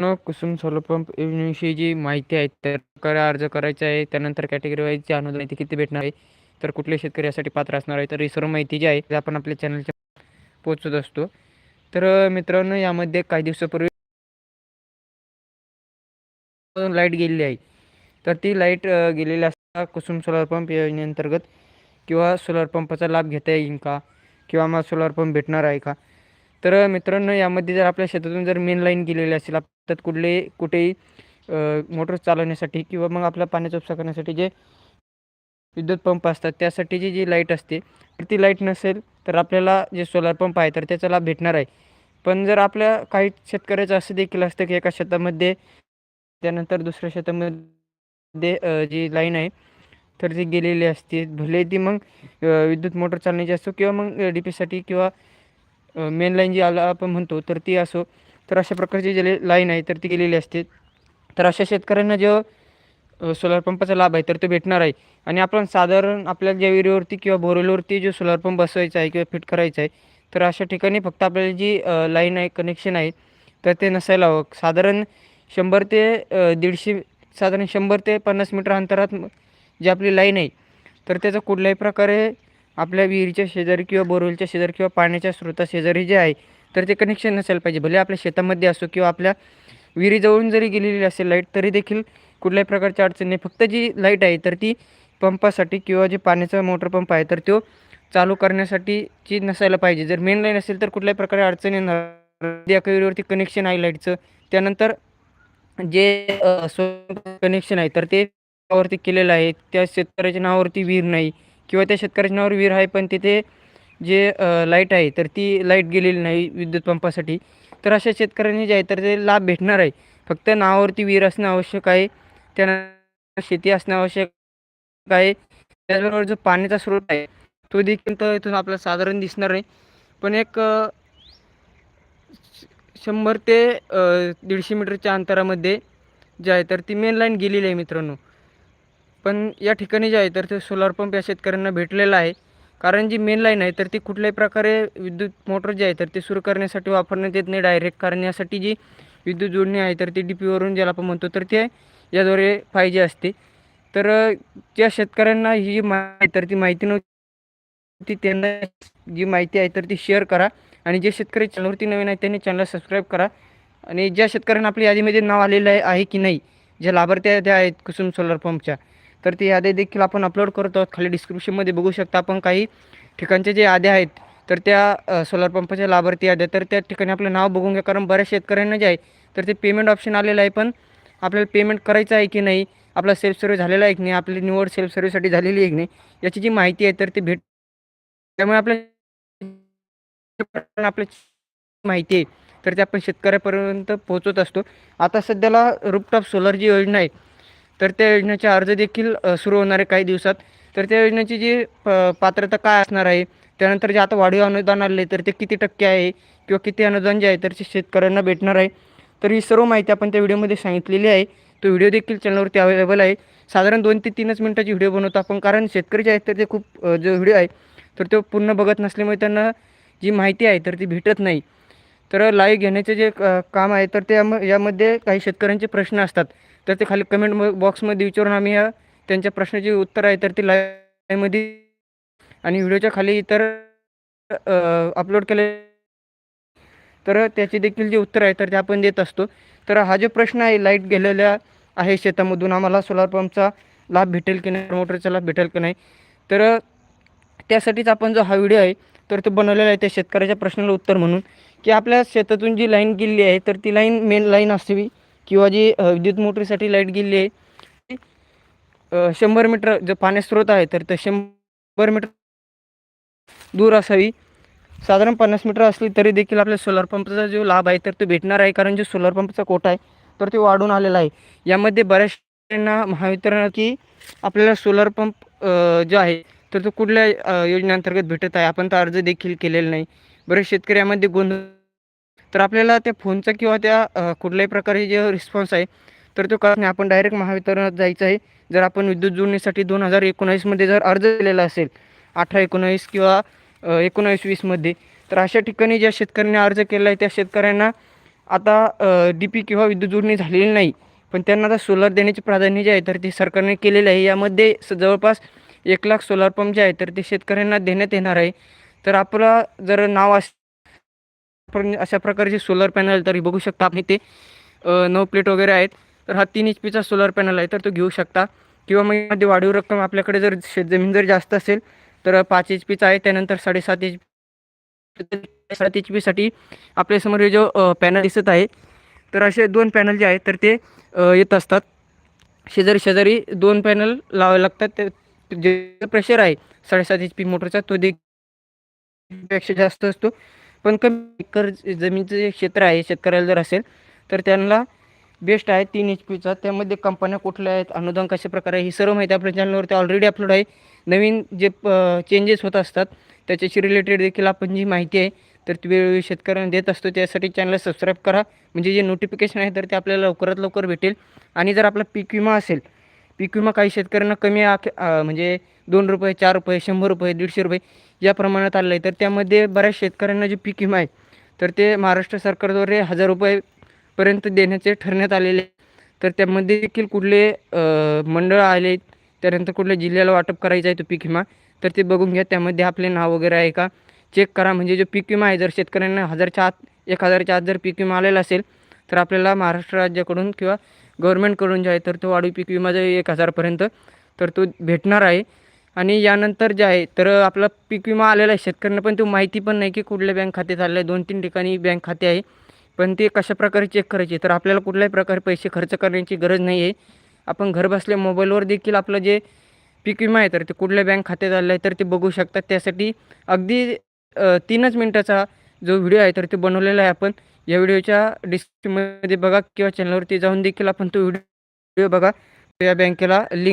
Kusum solar pump योजनेविषयी जी माहिती आहे. तर करा अर्ज करायचा आहे. त्यानंतर कॅटेगरी वाईज जे अनुदान आहे ते किती भेटणार आहे? तर कुठले शेतकरी यासाठी पात्र असणार आहे? तर ही सर्व माहिती जी आहे ते आपण आपल्या चॅनलच्या पोचत असतो. तर मित्रांनो यामध्ये काही दिवसापूर्वी लाइट गेलेली आहे. तर ती लाइट गेलेली असता कुसुम सोलर पंप योजनेअंतर्गत किंवा सोलर पंपाचा लाभ घेता येईल का? किंवा मग सोलर पंप भेटणार आहे का? तर मित्रांनो यामध्ये जर आपल्या शेतातून जर मेन लाईन गेलेली असेल आपल्यात कुठले कुठेही मोटर चालवण्यासाठी किंवा मग आपला पाण्याचा उपसा करण्यासाठी जे विद्युत पंप असतात त्यासाठीची जी लाइट असते तर ती लाइट नसेल तर आपल्याला जे सोलार पंप आहे तर त्याचा लाभ भेटणार आहे. पण जर आपल्या काही शेतकऱ्याचं असं देखील असतं की एका शेतामध्ये त्यानंतर दुसऱ्या शेतामध्ये जी लाईन आहे तर ती गेलेली असते. भले ती मग विद्युत मोटर चालण्याची असो किंवा मग डी पीसाठी किंवा मेन लाईन जी आला आपण म्हणतो तर ती असो. तर अशा प्रकारची जे लाईन आहे तर ती गेलेली असते. तर अशा शेतकऱ्यांना जो सोलार पंपाचा लाभ आहे तर तो भेटणार आहे. आणि आपण साधारण आपल्या ज्या विहिरीवरती किंवा बोरवेलवरती जो सोलार पंप बसवायचा आहे किंवा फिट करायचा आहे तर अशा ठिकाणी फक्त आपल्याला जी लाईन आहे कनेक्शन आहे तर ते नसायला हवं. साधारण शंभर ते दीडशे साधारण शंभर ते पन्नास मीटर अंतरात जी आपली लाईन आहे तर त्याचा कुठल्याही प्रकारे आपल्या विहिरीच्या शेजारी किंवा बोरवेलच्या शेजारी किंवा पाण्याच्या स्रोता शेजारी जे आहे तर ते कनेक्शन नसायला पाहिजे. भले आपल्या शेतामध्ये असो किंवा आपल्या विहिरीजवळून जरी गेलेली असेल लाइट तरी देखील कुठल्याही प्रकारची अडचण नाही. फक्त जी लाइट आहे तर ती पंपासाठी किंवा जे पाण्याचा मोटर पंप आहे तर तो चालू करण्यासाठीची नसायला पाहिजे. जर मेन लाईन असेल तर कुठल्याही प्रकारे अडचण येणार एका विहिरीवरती कनेक्शन आहे लाईटचं त्यानंतर जे कनेक्शन आहे तर ते केलेलं आहे. त्या शेतकऱ्याच्या नावावरती विहीर नाही. किंवा त्या शेतकऱ्याच्या नावावर विहीर आहे पण तिथे जे लाइट आहे तर ती लाइट गेलेली नाही विद्युत पंपासाठी. तर अशा शेतकऱ्यांनी जे आहे तर ते लाभ भेटणार आहे. फक्त नावावरती विहीर असणं आवश्यक आहे. त्यांना शेती असणं आवश्यक आहे. त्याचबरोबर जो पाण्याचा स्रोत आहे तो देखील तर इथून आपल्याला साधारण दिसणार नाही पण एक श- शंभर ते दीडशे मीटरच्या अंतरामध्ये जे आहे तर ती मेन लाईन गेलेली आहे मित्रांनो. पण या ठिकाणी जे आहे तर ते सोलार पंप या शेतकऱ्यांना भेटलेला आहे. कारण जी मेन लाईन आहे तर ती कुठल्याही प्रकारे विद्युत मोटर जी आहे तर ती सुरू करण्यासाठी वापरण्यात येत नाही डायरेक्ट कारण यासाठी जी विद्युत जोडणी आहे तर ती डी पीवरून ज्याला आपण म्हणतो तर ते याद्वारे पाहिजे असते. तर ज्या शेतकऱ्यांना ही जी माहिती तर ती माहिती नव्हती त्यांना जी माहिती आहे तर ती शेअर करा. आणि जे शेतकरी चॅनलवरती नवीन आहेत त्यांनी चॅनलला सबस्क्राईब करा. आणि ज्या शेतकऱ्यांना आपल्या यादीमध्ये नाव आलेलं आहे की नाही ज्या लाभार्थी त्या आहेत कुसुम सोलर पंपच्या तर ती याद्या देखील आपण अपलोड करत आहोत. खाली डिस्क्रिप्शनमध्ये बघू शकता आपण काही ठिकाणच्या जे याद्या आहेत तर त्या सोलर पंपाच्या लाभार्थी याद्या तर त्या ठिकाणी आपलं नाव बघून घ्या कारण बऱ्याच शेतकऱ्यांना जे आहे तर ते पेमेंट ऑप्शन आलेलं आहे पण आपल्याला पेमेंट करायचं आहे की नाही आपला सेल्फ सर्व्हिस झालेला आहे की नाही आपली निवड सेल्फ सर्व्हिससाठी झालेली आहे की नाही याची जी माहिती आहे तर ती भेट त्यामुळे आपल्या आपल्या माहिती आहे. तर ते आपण शेतकऱ्यापर्यंत पोहोचवत असतो. आता सध्याला रूपटॉप सोलर जी योजना आहे तर त्या योजनेचे अर्ज देखील सुरू होणार आहे काही दिवसात. तर त्या योजनेची जी प- पात्रता काय असणार आहे? त्यानंतर जे आता वाढीव अनुदान आले तर ते किती टक्के आहे? किंवा किती अनुदान जे आहे तर ते शेतकऱ्यांना भेटणार आहे? तर ही सर्व माहिती आपण त्या व्हिडिओमध्ये सांगितलेली आहे. तो व्हिडिओ देखील चॅनलवरती अवेलेबल आहे. साधारण दोन ते तीनच मिनटाची व्हिडिओ बनवतो आपण कारण शेतकरी जे आहेत तर ते खूप जो व्हिडिओ आहे तर तो पूर्ण बघत नसल्यामुळे त्यांना जी माहिती आहे तर ती भेटत नाही. तर लाईव्ह घेण्याचे जे काम आहे तर त्या यामध्ये काही शेतकऱ्यांचे प्रश्न असतात. तर ते खाली कमेंट बॉक्समध्ये विचारून आम्ही या त्यांच्या प्रश्नाची उत्तर आहे तर ती लाईव्हमध्ये आणि व्हिडिओच्या खाली इतर अपलोड केले. तर त्याची देखील जे उत्तर आहे तर ते आपण देत असतो. तर हा जो प्रश्न आहे लाइट गेलेल्या आहे शेतामधून आम्हाला सोलार पंपचा लाभ भेटेल की नाही मोटरचा लाभ भेटेल की नाही? तर त्यासाठीच आपण जो हा व्हिडिओ आहे तर तो बनवलेला आहे त्या शेतकऱ्याच्या प्रश्नाला उत्तर म्हणून. की आपल्या शेतातून जी लाईन गेलेली आहे तर ती लाईन मेन लाईन असावी किंवा जी विद्युत मोटरीसाठी लाइट गेलेली आहे ती, शंभर मीटर जो पाण्यास्रोत आहे तर ते शंभर मीटर दूर असावी. साधारण पन्नास मीटर असली तरी देखील आपल्या सोलर पंपचा जो लाभ आहे तर तो भेटणार आहे. कारण जो सोलर पंपचा कोटा आहे तर तो वाढून आलेला आहे. यामध्ये बऱ्याचशा महावितरण की आपल्याला सोलर पंप जो आहे तर तो कुठल्या योजनेअंतर्गत भेटत आहे आपण तर अर्ज देखील केलेला नाही. बरेच शेतकऱ्यामध्ये गोंधळ तर आपल्याला त्या फोनचा किंवा त्या कुठल्याही प्रकारे जे रिस्पॉन्स आहे तर तो कळत नाही. आपण डायरेक्ट महावितरणात जायचं आहे. जर आपण विद्युत जोडणीसाठी दोन हजार एकोणावीसमध्ये जर अर्ज केलेला असेल अठरा एकोणावीस किंवा एकोणावीस वीसमध्ये तर अशा ठिकाणी ज्या शेतकऱ्यांनी अर्ज केला आहे त्या शेतकऱ्यांना आता डी पी किंवा विद्युत जोडणी झालेली नाही. पण त्यांना आता सोलर देण्याचे प्राधान्य जे आहे तर ते सरकारने केलेलं आहे. यामध्ये स जवळपास एक लाख सोलार पंप जे आहे तर ते शेतकऱ्यांना देण्यात येणार आहे. तर आपला जर नाव अस अशा प्रकारचे सोलर पॅनल तरी बघू शकता आपण ते नऊ प्लेट वगैरे आहेत. तर हा तीन एच पीचा सोलर पॅनल आहे तर तो घेऊ शकता. किंवा मग यामध्ये वाढीव रक्कम आपल्याकडे जर शेत जमीन जर जास्त असेल तर पाच एच पीचा आहे. त्यानंतर साडेसात एच सात एच पीसाठी आपल्यासमोर हे जो पॅनल दिसत आहे तर असे दोन पॅनल जे आहेत तर ते येत असतात. शेजारी शेजारी दोन पॅनल लावावे लागतात. ते जे प्रेशर आहे साडेसात एच पी मोटरचा तो देखील पेक्षा जास्त असतो. पण कमी एकर जमीनचं जे क्षेत्र आहे शेतकऱ्याला जर असेल तर त्यांना बेस्ट आहे तीन एच पीचा त्यामध्ये कंपन्या कुठल्या आहेत अनुदान कशा प्रकारे आहे ही सर्व माहिती आपल्या चॅनलवरती ऑलरेडी अपलोड आहे. नवीन जे चेंजेस होत असतात त्याच्याशी रिलेटेड देखील आपण जी माहिती आहे तर ती वेळोवेळी शेतकऱ्यांना देत असतो. त्यासाठी चॅनलला सबस्क्राईब करा. म्हणजे जे नोटिफिकेशन आहे तर ते आपल्याला लवकरात लवकर भेटेल. आणि जर आपला पीक विमा असेल पीक विमा काही शेतकऱ्यांना कमी आख म्हणजे दोन रुपये चार रुपये शंभर रुपये दीडशे रुपये या प्रमाणात आलं आहे तर त्यामध्ये बऱ्याच शेतकऱ्यांना जे पीक विमा आहे तर ते महाराष्ट्र सरकारद्वारे हजार रुपयेपर्यंत देण्याचे ठरण्यात आलेले तर त्यामध्ये देखील कुठले मंडळ आले त्यानंतर कुठल्या जिल्ह्याला वाटप करायचं आहे तो पीक विमा तर ते बघून घ्या. त्यामध्ये आपले नाव वगैरे आहे का? चेक करा. म्हणजे जो पीक विमा आहे जर शेतकऱ्यांना हजारच्या आत एक हजारच्या आत जर पीक विमा आलेला असेल तर आपल्याला महाराष्ट्र राज्याकडून किंवा गव्हर्मेंटकडून जे आहे तर तो वाढीव पीक विमा जो एक हजारपर्यंत तर तो भेटणार आहे. आणि यानंतर जे आहे तर आपला पीक विमा आलेला आहे. शेतकऱ्यांना पण तो माहिती पण नाही की कुठल्या बँक खाते चाललं आहे दोन तीन ठिकाणी बँक खाते आहे. पण ते कशा प्रकारे चेक करायचे? तर आपल्याला कुठल्याही प्रकारे पैसे खर्च करण्याची गरज नाही आहे. आपण घरबसल्या मोबाईलवर देखील आपलं जे पीक विमा आहे तर ते कुठल्या बँक खात्यात आलं आहे तर ते बघू शकतात. त्यासाठी अगदी तीनच मिनटाचा जो व्हिडिओ आहे तर ते बनवलेला आहे आपण. या व्हिडिओच्या डिस्क्रिप्शनमध्ये बघा किंवा चॅनलवरती जाऊन देखील आपण तो व्हिडिओ बघा. या बँकेला लिंक